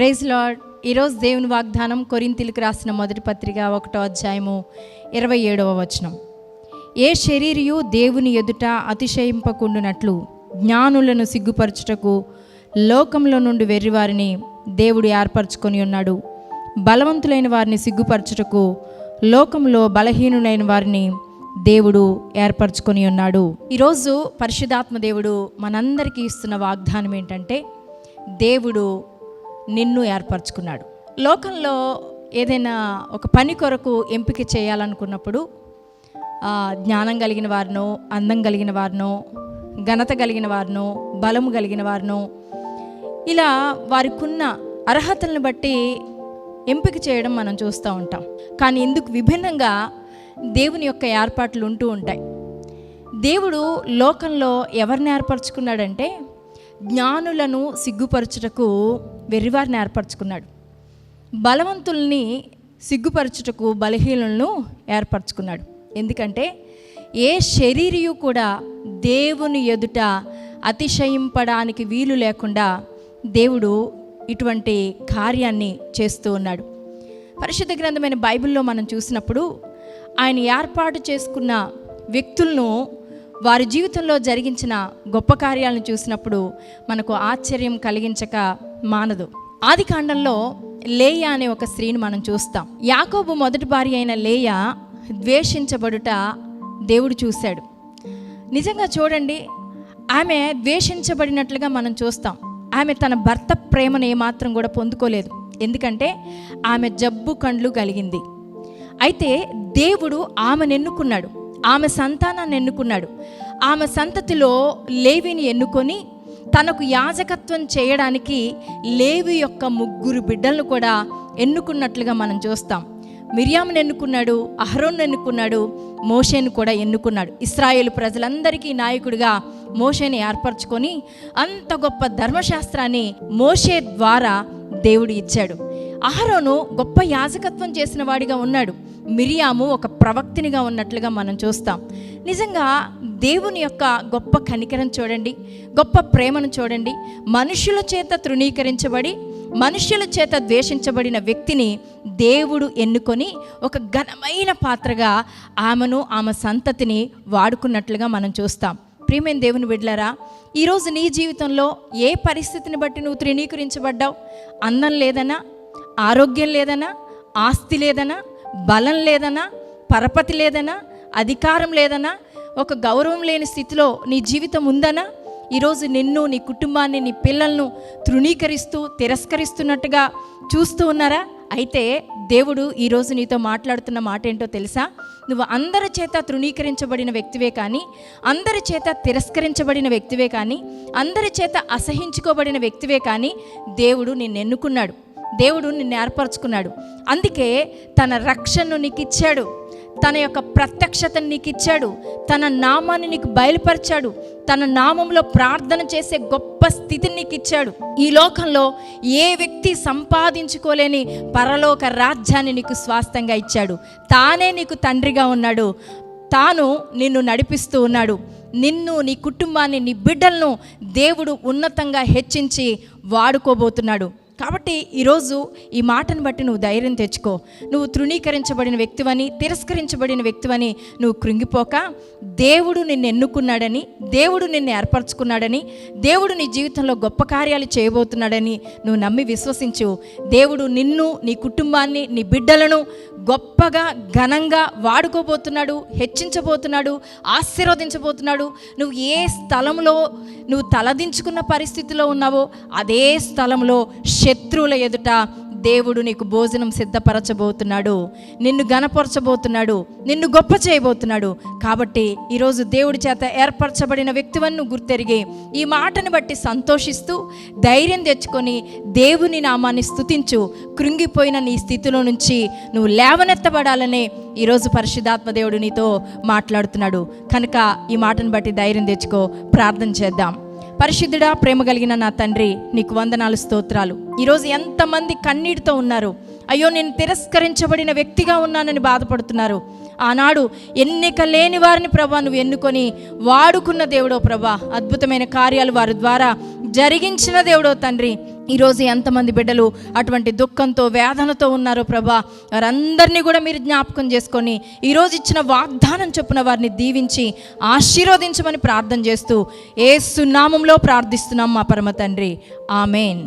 Praise lord ఈరోజు దేవుని వాగ్దానం కొరింతిలకు రాసిన మొదటి పత్రిక ఒకటో అధ్యాయము ఇరవై ఏడవ వచనం. ఏ శరీరియు దేవుని ఎదుట అతిశయింపకుండునట్లు జ్ఞానులను సిగ్గుపరచుటకు లోకంలో నుండి వెర్రివారిని దేవుడు ఏర్పరచుకొని ఉన్నాడు. బలవంతులైన వారిని సిగ్గుపరచుటకు లోకంలో బలహీనులైన వారిని దేవుడు ఏర్పరచుకొని ఉన్నాడు. ఈరోజు పరిశుధాత్మ దేవుడు మనందరికీ ఇస్తున్న వాగ్దానం ఏంటంటే దేవుడు నిన్ను ఏర్పరచుకున్నాడు. లోకంలో ఏదైనా ఒక పని కొరకు ఎంపిక చేయాలనుకున్నప్పుడు జ్ఞానం కలిగిన వారినో అందం కలిగిన వారినో ఘనత కలిగిన వారినో బలము కలిగిన వారినో ఇలా వారికున్న అర్హతలను బట్టి ఎంపిక చేయడం మనం చూస్తూ ఉంటాం. కానీ ఇందుకు విభిన్నంగా దేవుని యొక్క ఏర్పాట్లు ఉంటూ ఉంటాయి. దేవుడు లోకంలో ఎవరిని ఏర్పరచుకున్నాడంటే జ్ఞానులను సిగ్గుపరచుటకు వెర్రివారిని ఏర్పరచుకున్నాడు. బలవంతుల్ని సిగ్గుపరచుటకు బలహీనులను ఏర్పరచుకున్నాడు. ఎందుకంటే ఏ శరీరియు కూడా దేవుని ఎదుట అతిశయింపడానికి వీలు లేకుండా దేవుడు ఇటువంటి కార్యాన్ని చేస్తూ ఉన్నాడు. పరిశుద్ధ గ్రంథమైన బైబిల్లో మనం చూసినప్పుడు ఆయన ఏర్పాటు చేసుకున్న వ్యక్తులను వారి జీవితంలో జరిగించిన గొప్ప కార్యాలను చూసినప్పుడు మనకు ఆశ్చర్యం కలిగించక మానదు. ఆది కాండంలో లేయ అనే ఒక స్త్రీని మనం చూస్తాం. యాకోబు మొదటి భార్య అయిన లేయ ద్వేషించబడుట దేవుడు చూశాడు. నిజంగా చూడండి ఆమె ద్వేషించబడినట్లుగా మనం చూస్తాం. ఆమె తన భర్త ప్రేమను ఏమాత్రం కూడా పొందుకోలేదు. ఎందుకంటే ఆమె జబ్బు కండ్లు కలిగింది. అయితే దేవుడు ఆమెను ఎన్నుకున్నాడు ఆమె సంతానాన్ని ఎన్నుకున్నాడు. ఆమె సంతతిలో లేవిని ఎన్నుకొని తనకు యాజకత్వం చేయడానికి లేవి యొక్క ముగ్గురు బిడ్డలను కూడా ఎన్నుకున్నట్లుగా మనం చూస్తాం. మిరియామును ఎన్నుకున్నాడు అహరోన్ను ఎన్నుకున్నాడు మోషేను కూడా ఎన్నుకున్నాడు. ఇస్రాయేల్ ప్రజలందరికీ నాయకుడిగా మోషేని ఏర్పరచుకొని అంత గొప్ప ధర్మశాస్త్రాన్ని మోషే ద్వారా దేవుడు ఇచ్చాడు. అహరోను గొప్ప యాజకత్వం చేసిన వాడిగా ఉన్నాడు. మిరియాము ఒక ప్రవక్తినిగా ఉన్నట్లుగా మనం చూస్తాం. నిజంగా దేవుని యొక్క గొప్ప కనికరం చూడండి గొప్ప ప్రేమను చూడండి. మనుషుల చేత తృణీకరించబడి మనుష్యుల చేత ద్వేషించబడిన వ్యక్తిని దేవుడు ఎన్నుకొని ఒక ఘనమైన పాత్రగా ఆమెను ఆమె సంతతిని వాడుకున్నట్లుగా మనం చూస్తాం. ప్రియమైన దేవుని బిడ్లరా ఈరోజు నీ జీవితంలో ఏ పరిస్థితిని బట్టి నువ్వు తృణీకరించబడ్డావు? అందం లేదనా? ఆరోగ్యం లేదనా? ఆస్తి లేదనా? బలం లేదనా? పరపతి లేదనా? అధికారం లేదనా ఒక గౌరవం లేని స్థితిలో నీ జీవితం ఉందనా ఈరోజు నిన్ను నీ కుటుంబాన్ని నీ పిల్లలను తృణీకరిస్తూ తిరస్కరిస్తున్నట్టుగా చూస్తూ ఉన్నారా? అయితే దేవుడు ఈరోజు నీతో మాట్లాడుతున్న మాట ఏంటో తెలుసా? నువ్వు అందరి చేత తృణీకరించబడిన వ్యక్తివే కానీ అందరి చేత తిరస్కరించబడిన వ్యక్తివే కానీ అందరి చేత అసహించుకోబడిన వ్యక్తివే కానీ దేవుడు నిన్ను ఎన్నుకున్నాడు. దేవుడు నిన్ను ఏర్పరచుకున్నాడు. అందుకే తన రక్షణను నీకు ఇచ్చాడు తన యొక్క ప్రత్యక్షతను నీకు ఇచ్చాడు. తన నామాన్ని నీకు బయలుపరిచాడు. తన నామంలో ప్రార్థన చేసే గొప్ప స్థితిని నీకు ఇచ్చాడు. ఈ లోకంలో ఏ వ్యక్తి సంపాదించుకోలేని పరలోక రాజ్యాన్ని నీకు స్వాస్థంగా ఇచ్చాడు. తానే నీకు తండ్రిగా ఉన్నాడు. తాను నిన్ను నడిపిస్తూ ఉన్నాడు. నిన్ను నీ కుటుంబాన్ని నీ బిడ్డలను దేవుడు ఉన్నతంగా హెచ్చించి వాడుకోబోతున్నాడు. కాబట్టి ఈరోజు ఈ మాటను బట్టి నువ్వు ధైర్యం తెచ్చుకో. నువ్వు తృణీకరించబడిన వ్యక్తివని తిరస్కరించబడిన వ్యక్తివని నువ్వు కృంగిపోక దేవుడు నిన్ను ఎన్నుకున్నాడని దేవుడు నిన్ను ఏర్పరచుకున్నాడని దేవుడు నీ జీవితంలో గొప్ప కార్యాలు చేయబోతున్నాడని నువ్వు నమ్మి విశ్వసించు. దేవుడు నిన్ను నీ కుటుంబాన్ని నీ బిడ్డలను గొప్పగా ఘనంగా వాడుకోబోతున్నాడు హెచ్చించబోతున్నాడు ఆశీర్వదించబోతున్నాడు. నువ్వు ఏ స్థలంలో నువ్వు తలదించుకున్న పరిస్థితిలో ఉన్నావో అదే స్థలంలో శత్రువుల ఎదుట దేవుడు నీకు భోజనం సిద్ధపరచబోతున్నాడు. నిన్ను గనపరచబోతున్నాడు నిన్ను గొప్ప చేయబోతున్నాడు. కాబట్టి ఈరోజు దేవుడి చేత ఏర్పరచబడిన వ్యక్తివన్ను గుర్తెరిగి ఈ మాటను బట్టి సంతోషిస్తూ ధైర్యం తెచ్చుకొని దేవుని నామాన్ని స్తుతించు. కృంగిపోయిన నీ స్థితిలో నుంచి నువ్వు లేవనెత్తబడాలనే ఈరోజు పరిశుద్ధాత్మ దేవుడు నీతో మాట్లాడుతున్నాడు. కనుక ఈ మాటను బట్టి ధైర్యం తెచ్చుకో. ప్రార్థన చేద్దాం. పరిశుద్ధుడా ప్రేమ కలిగిన నా తండ్రి నీకు వందనాలు స్తోత్రాలు. ఈరోజు ఎంతమంది కన్నీటితో ఉన్నారు. అయ్యో నేను తిరస్కరించబడిన వ్యక్తిగా ఉన్నానని బాధపడుతున్నారు. ఆనాడు ఎన్నిక లేని వారిని ప్రభా నువ్వు ఎన్నుకొని వాడుకున్న దేవుడో ప్రభా అద్భుతమైన కార్యాలు వారి ద్వారా జరిగించిన దేవుడో తండ్రి ఈరోజు ఎంతమంది బిడ్డలు అటువంటి దుఃఖంతో వేదనతో ఉన్నారో ప్రభా వారందరినీ కూడా మీరు జ్ఞాపకం చేసుకొని ఈరోజు ఇచ్చిన వాగ్దానం చొప్పున వారిని దీవించి ఆశీర్వదించమని ప్రార్థన చేస్తూ ఏ సున్నామంలో ప్రార్థిస్తున్నాం మా పరమ తండ్రి. ఆమెన్.